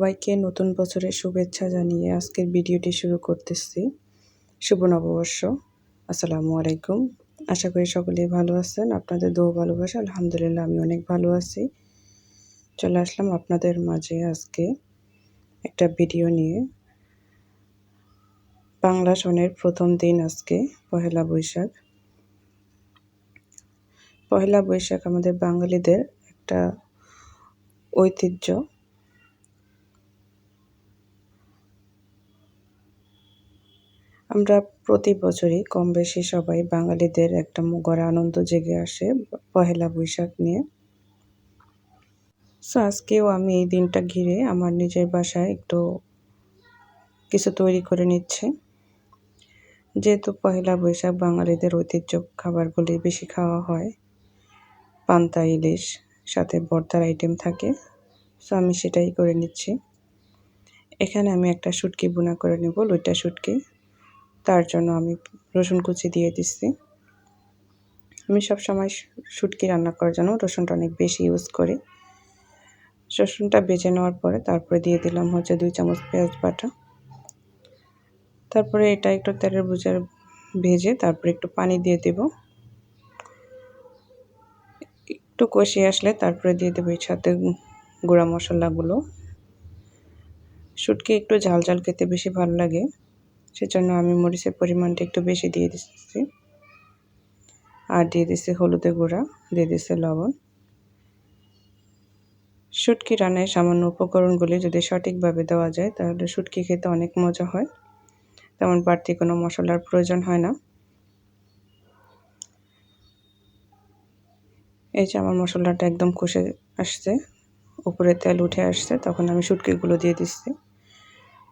সবাইকে নতুন বছরের শুভেচ্ছা জানিয়ে আজকের ভিডিওটি শুরু করতেছি। শুভ নববর্ষ। আসসালামু আলাইকুম। আশা করি সকলেই ভালো আছেন। আপনাদের দো ভালোবাসা, আলহামদুলিল্লাহ আমি অনেক ভালো আছি। চলে আসলাম আপনাদের মাঝে আজকে একটা ভিডিও নিয়ে। বাংলা সনের প্রথম দিন আজকে, পহেলা বৈশাখ। পহেলা বৈশাখ আমাদের বাঙালিদের একটা ঐতিহ্য। আমরা প্রতি বছরই কম বেশি সবাই বাঙালিদের একটা গড়ে আনন্দ জেগে আসে পহেলা বৈশাখ নিয়ে। সো আজকেও আমি এই দিনটা ঘিরে আমার নিজের বাসায় একটু কিছু তৈরি করে নিচ্ছে। যেহেতু পহেলা বৈশাখ বাঙালিদের ঐতিহ্য খাবারগুলি বেশি খাওয়া হয়, পান্তা, ইলিশ, সাথে বর্তার আইটেম থাকে সো আমি সেটাই করে নিচ্ছি। এখানে আমি একটা শুটকি বোনা করে নেব, লইটা শুটকি। তার জন্য আমি রসুন কুচি দিয়ে দিচ্ছি। আমি সব সময় শুটকি রান্না করার জন্য রসুনটা অনেক বেশি ইউজ করি। রসুনটা বেজে নেওয়ার পরে তারপরে দিয়ে দিলাম হচ্ছে দুই চামচ পেঁয়াজ বাটা। তারপরে এটা একটু তেলের বুঝার ভেজে তারপরে একটু পানি দিয়ে দেব। একটু কষিয়ে আসলে তারপরে দিয়ে দেবো এর সাথে গুঁড়া মশলাগুলো। শুটকি একটু ঝাল ঝাল খেতে বেশি ভালো লাগে। সেজন্য আমি মরিচের পরিমাণটা একটু বেশি দিয়ে দিচ্ছি আর দিয়ে দিচ্ছি হলুদের গুঁড়া, দিয়ে দিচ্ছি লবণ। শুটকি রান্নায় সামান্য উপকরণগুলি যদি সঠিকভাবে দেওয়া যায়, তাহলে শুটকি খেতে অনেক মজা হয়। তেমন বাড়তি কোনো মশলার প্রয়োজন হয় না। এই যে আমার মশলাটা একদম কষে আসছে, উপরে তেল উঠে আসছে, তখন আমি শুটকিগুলো দিয়ে দিচ্ছি।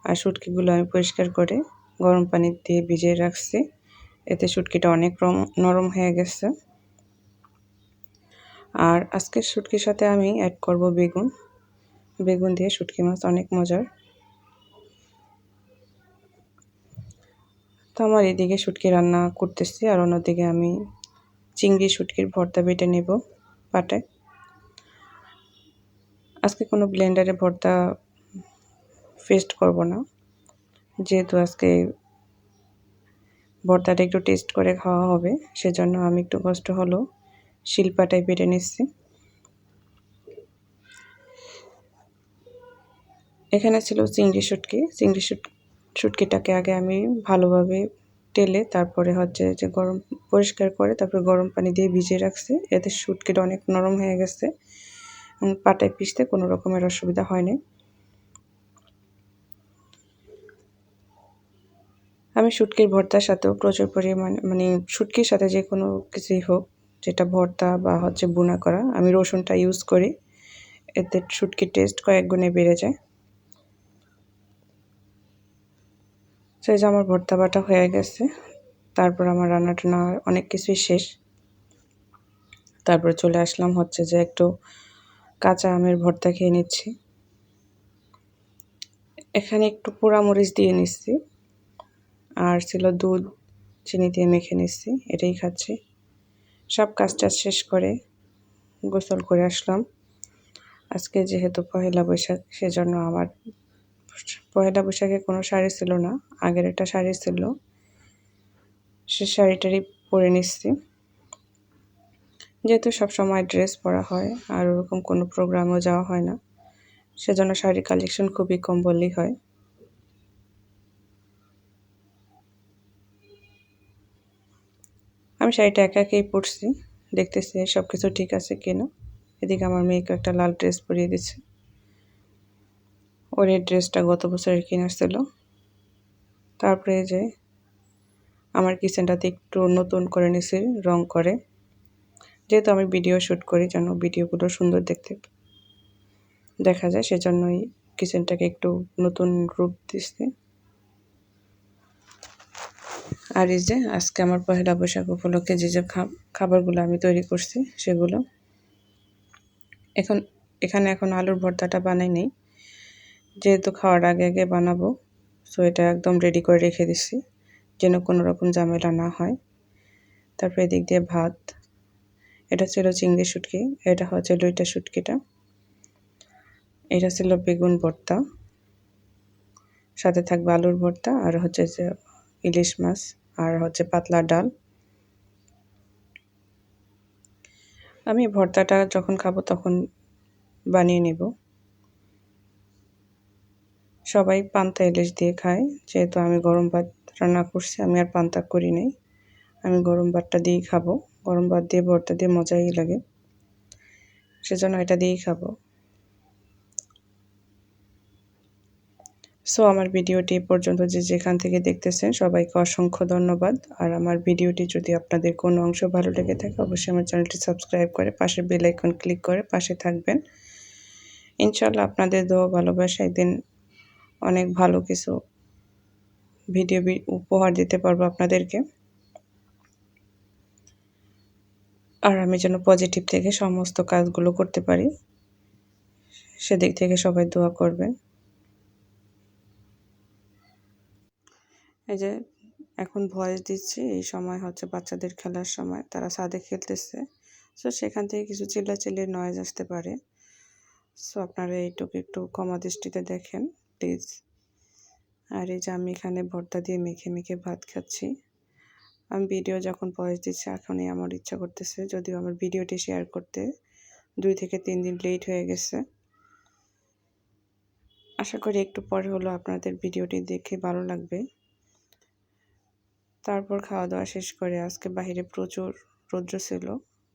আর শুটকিগুলো আমি পরিষ্কার করে গরম পানি দিয়ে ভিজিয়ে রাখছি। এতে শুটকিটা অনেক নরম হয়ে গেছে। আর আজকের শুটকির সাথে আমি অ্যাড করব বেগুন। বেগুন দিয়ে শুটকি মাছ অনেক মজার। তো আমার এদিকে শুটকি রান্না করতেছি আর অন্যদিকে আমি চিংড়ি শুটকির ভর্তা বেটে নেব পাটায়। আজকে কোনো ব্লেন্ডারে ভর্তা পেস্ট করব না। যেহেতু আজকে ভর্তাটা একটু টেস্ট করে খাওয়া হবে, সেজন্য আমি একটু কষ্ট হলো, শিলপাটায় বেটে নিচ্ছি। এখানে ছিল চিংড়ি শুটকি। চিংড়ি শুটকিটাকে আগে আমি ভালোভাবে টেলে তারপরে হচ্ছে যে গরম, পরিষ্কার করে তারপরে গরম পানি দিয়ে ভিজিয়ে রাখছি। এতে শুটকিটা অনেক নরম হয়ে গেছে। পাটায় পিষতে কোনো রকমের অসুবিধা হয়নি আমি শুটকির ভর্তার সাথেও প্রচুর পরিমাণে মানে শুটকির সাথে যে কোনো কিছুই হোক, যেটা ভর্তা বা হচ্ছে বুনা করা, আমি রসুনটা ইউজ করি। এতে শুটকির টেস্ট কয়েক গুণে বেড়ে যায়। সেই যে আমার ভর্তা বাটা হয়ে গেছে, তারপর আমার রান্না টান্না অনেক কিছুই শেষ। তারপর চলে আসলাম হচ্ছে যে একটু কাঁচা আমের ভর্তা খেয়ে নিচ্ছি। এখানে একটু পোড়ামরিচ দিয়ে নিচ্ছি। আর ছিল দুধ, চিনি দিয়ে মেখে নিচ্ছি এটাই খাচ্ছি। সব কাজটা শেষ করে গোসল করে আসলাম। আজকে যেহেতু পহেলা বৈশাখ, সেজন্য আমার পহেলা বৈশাখে কোনো শাড়ি ছিল না, আগের একটা শাড়ি ছিল। সে শাড়িটারই পরে নিচ্ছি যেহেতু সব সময় ড্রেস পরা হয়, আর ওরকম কোনো প্রোগ্রামও যাওয়া হয় না, সেজন্য শাড়ির কালেকশন খুবই কম বললেই হয়। আমি শাড়িটা একা একাই পরছি। দেখতেছি সব কিছু ঠিক আছে কিনা। এদিকে আমার মেয়েকে একটা লাল ড্রেস পরিয়ে দিচ্ছে। ওর এই ড্রেসটা গত বছরের কিনে ছিল। তারপরে যে আমার কিচেনটাতে একটু নতুন করে নিছি, রং করে। যেহেতু আমি ভিডিও শ্যুট করি, যেন ভিডিওগুলো সুন্দর দেখতে দেখা যায়, সেজন্যই কিচেনটাকে একটু নতুন রূপ দিচ্ছে। আর এই যে আজকে আমার পহেলা বৈশাখ উপলক্ষে যে যে খাবারগুলো আমি তৈরি করছি, সেগুলো। এখন, এখানে এখন আলুর ভর্তাটা বানাই নেই। যেহেতু খাওয়ার আগে আগে বানাবো সো এটা একদম রেডি করে রেখে দিছি, যেন কোনো রকম ঝামেলা না হয়। তারপরে এদিক দিয়ে ভাত। এটা ছিল চিংড়ি শুটকি, এটা হচ্ছে লইটা শুটকিটা। এটা ছিল বেগুন ভর্তা। সাথে থাকবে আলুর ভর্তা, আর হচ্ছে যে ইলিশ মাছ আর হচ্ছে পাতলা ডাল। আমি ভর্তাটা যখন খাব তখন বানিয়ে নেব। সবাই পান্তা ইলিশ দিয়ে খায়, যেহেতু আমি গরম ভাত রান্না করছি, আমি আর পান্তা করি নাই। আমি গরম ভাতটা দিয়েই খাব। গরম ভাত দিয়ে ভর্তা দিয়ে মজাই লাগে। সেজন্য এটা দিয়েই খাব। সো আমার ভিডিওটি পর্যন্ত যে যেখান থেকে দেখতেছেন, সবাইকে অসংখ্য ধন্যবাদ। আর আমার ভিডিওটি যদি আপনাদের কোনো অংশ ভালো লেগে থাকে, অবশ্যই আমার চ্যানেলটি সাবস্ক্রাইব করে পাশে বেল আইকন ক্লিক করে পাশে থাকবেন। ইনশাল্লাহ আপনাদের দোয়া ভালোবাসা একদিন অনেক ভালো কিছু ভিডিও উপহার দিতে পারব আপনাদেরকে। আর আমি যেন পজিটিভ থেকে সমস্ত কাজগুলো করতে পারি, সেদিক থেকে সবাই দোয়া করবেন। এই যে এখন ভয়েস দিচ্ছি, এই সময় হচ্ছে বাচ্চাদের খেলার সময়, তারা ছাদে খেলতেছে। সো সেখান থেকে কিছু চিল্লাচিল্লির নয়েজ আসতে পারে। সো আপনারা এইটুকু একটু কমা দৃষ্টিতে দেখেন প্লিজ আর এই যে আমি এখানে ভর্তা দিয়ে মেখে মেখে ভাত খাচ্ছি। আমি ভিডিও যখন ভয়েস দিচ্ছি, এখনই আমার ইচ্ছা করতেছে যদিও আমার ভিডিওটি শেয়ার করতে। দুই থেকে তিন দিন লেট হয়ে গেছে। আশা করি একটু পরে হলো আপনাদের ভিডিওটি দেখে ভালো লাগবে। তারপর খাওয়া দাওয়া শেষ করে আজকে বাহিরে প্রচুর রৌদ্র ছিল,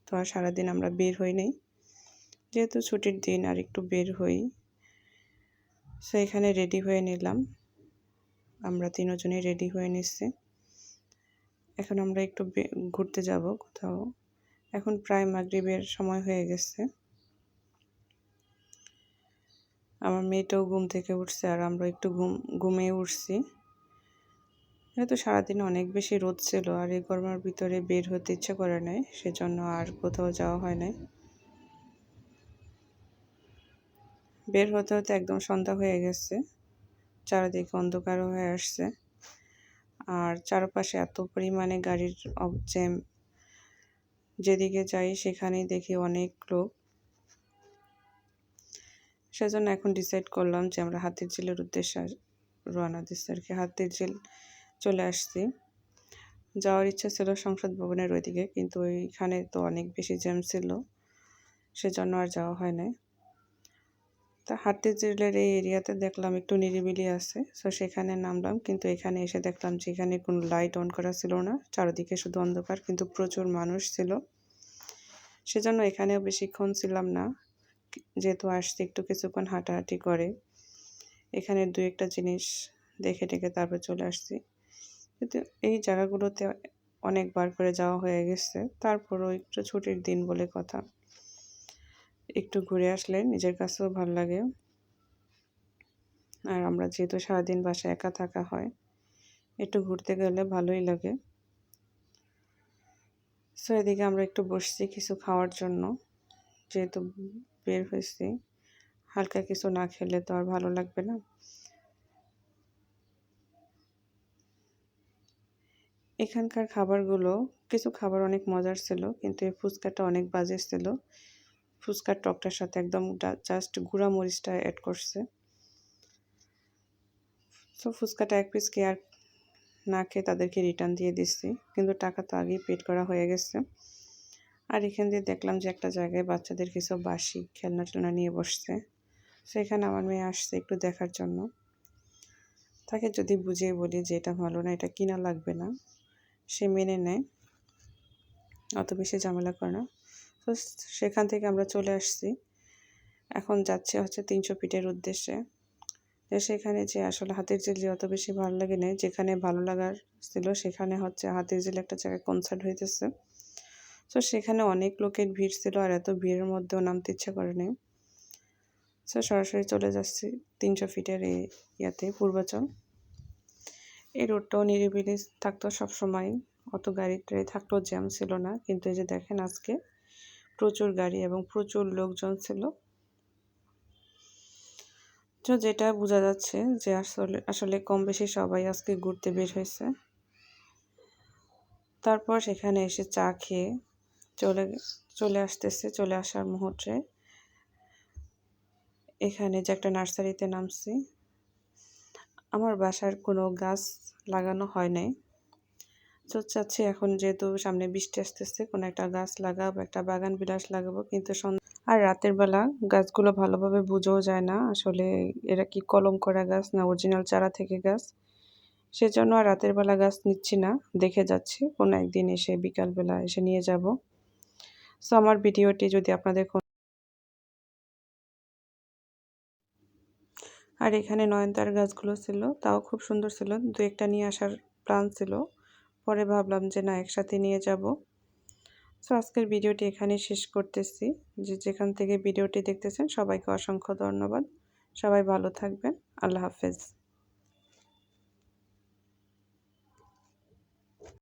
তো আর সারাদিন আমরা বের হই নাই। যেহেতু ছুটির দিন আর একটু বের হই সো এখানে রেডি হয়ে নিলাম। আমরা তিনজনেই রেডি হয়ে নিচ্ছি এখন আমরা একটু ঘুরতে যাব কোথাও। এখন প্রায় মাগরিবের সময় হয়ে গেছে। আমার মেয়েটাও ঘুম থেকে উঠছে আর আমরা একটু ঘুম, ঘুমিয়ে উঠছি। যেহেতু সারাদিন অনেক বেশি রোদ ছিল আর এই গরমের ভিতরে বের হতে ইচ্ছে করে নাই, সেজন্য আর কোথাও যাওয়া হয় নাই। বের হতে হতে একদম সন্ধ্যা হয়ে গেছে, চারিদিকে অন্ধকার হয়ে আসছে। আর চারপাশে এত পরিমাণে গাড়ির জ্যাম, যেদিকে যাই সেখানেই দেখি অনেক লোক। সেজন্য এখন ডিসাইড করলাম যে আমরা হাতির ঝিলের উদ্দেশ্যে রওনা দিচ্ছি আর কি। হাতির ঝিল চলে আসছি। যাওয়ার ইচ্ছা ছিল সংসদ ভবনের ওইদিকে, কিন্তু ওইখানে তো অনেক বেশি জ্যাম ছিল, সেজন্য আর যাওয়া হয় নাই তা হাতি জেলের এই এরিয়াতে দেখলাম একটু নিরিবিলি আছে সো সেখানে নামলাম, কিন্তু এখানে এসে দেখলাম যে এখানে কোনো লাইট অন করা ছিল না, চারদিকে শুধু অন্ধকার, কিন্তু প্রচুর মানুষ ছিল। সেজন্য এখানেও বেশিক্ষণ ছিলাম না, যেহেতু আসতে একটু কিছুক্ষণ হাঁটাহাঁটি করে। এখানে দু একটা জিনিস দেখে টেকে তারপর চলে আসছি। কিন্তু এই জায়গাগুলোতে অনেকবার করে যাওয়া হয়ে গেছে। তারপরও একটু ছুটির দিন বলে কথা। একটু ঘুরে আসলে নিজের কাছেও ভালো লাগে। আর আমরা যেহেতু সারাদিন বাসায় একা থাকা হয়, একটু ঘুরতে গেলে ভালোই লাগে। সো এদিকে আমরা একটু বসছি কিছু খাওয়ার জন্য। যেহেতু বের হয়েছি, হালকা কিছু না খেলে তো আর ভালো লাগবে না। এখানকার খাবারগুলো, কিছু খাবার অনেক মজার ছিল, কিন্তু এই ফুচকাটা অনেক বাজে ছিল। ফুচকার টকটার সাথে একদম জাস্ট গুঁড়া মরিচটা অ্যাড করছে। তো ফুচকাটা এক পিস আর না খেয়ে তাদেরকে রিটার্ন দিয়ে দিচ্ছি, কিন্তু টাকা তো আগেই পেড করা হয়ে গেছে। আর এখান দিয়ে দেখলাম যে একটা জায়গায় বাচ্চাদের কিছু বাসি খেলনা টেলনা নিয়ে বসছে। সেখানে আমার মেয়ে আসছে একটু দেখার জন্য। তাকে যদি বুঝিয়ে বলি যে এটা ভালো না, এটা কিনা লাগবে না। সে মেনে নেয়। অত বেশি ঝামেলা করে না। তো সেখান থেকে আমরা চলে আসছি। এখন যাচ্ছে হচ্ছে তিনশো ফিটের উদ্দেশ্যে। সেখানে যে আসলে হাতের যে অত বেশি ভালো লাগে না যেখানে ভালো লাগার ছিল, সেখানে হচ্ছে হাতের জিল একটা জায়গায় কনসার্ট হইতেছে। তো সেখানে অনেক লোকের ভিড় ছিল আর এত ভিড়ের মধ্যেও নামতে ইচ্ছা করে নেই। সো সরাসরি চলে যাচ্ছি তিনশো ফিটের এই ইয়াতে, পূর্বাচল। এই রোডটাও নিরিবিলি থাকতো সবসময়। অত গাড়ি টাড়ি থাকলেও জ্যাম ছিল না। কিন্তু এই যে দেখেন আজকে প্রচুর গাড়ি এবং প্রচুর লোকজন ছিল। তো যেটা বোঝা যাচ্ছে যে আসলে আসলে কম বেশি সবাই আজকে ঘুরতে বের হয়েছে। তারপর সেখানে এসে চা খেয়ে চলে চলে আসতেছে, চলে আসার মুহূর্তে। এখানে যে একটা নার্সারিতে নামছি। আমার বাসার কোনো গাছ লাগানো হয় নাই। তো চাচ্ছি এখন যেহেতু সামনে বৃষ্টি আসতেছে, কোনো একটা গাছ লাগাবো, একটা বাগান বিলাস লাগাবো, কিন্তু আর রাতের বেলা গাছগুলো ভালোভাবে বুঝেও যায় না, আসলে এরা কি কলম করা গাছ না অরিজিনাল চারা থেকে গাছ। সেজন্য আর রাতের বেলা গাছ নিচ্ছি না, দেখে যাচ্ছি, কোনো একদিন এসে বিকালবেলা এসে নিয়ে যাব। সো আমার ভিডিওটি যদি আপনাদের আর এখানে নয়নতার গাছগুলো ছিল, তাও খুব সুন্দর ছিল। দু একটা নিয়ে আসার প্ল্যান ছিল। পরে ভাবলাম যে না, একসাথে নিয়ে যাব। সো আজকের ভিডিওটি এখানে শেষ করতেছি। যে যেখান থেকে ভিডিওটি দেখতেছেন, সবাইকে অসংখ্য ধন্যবাদ। সবাই ভালো থাকবেন। আল্লাহ হাফেজ।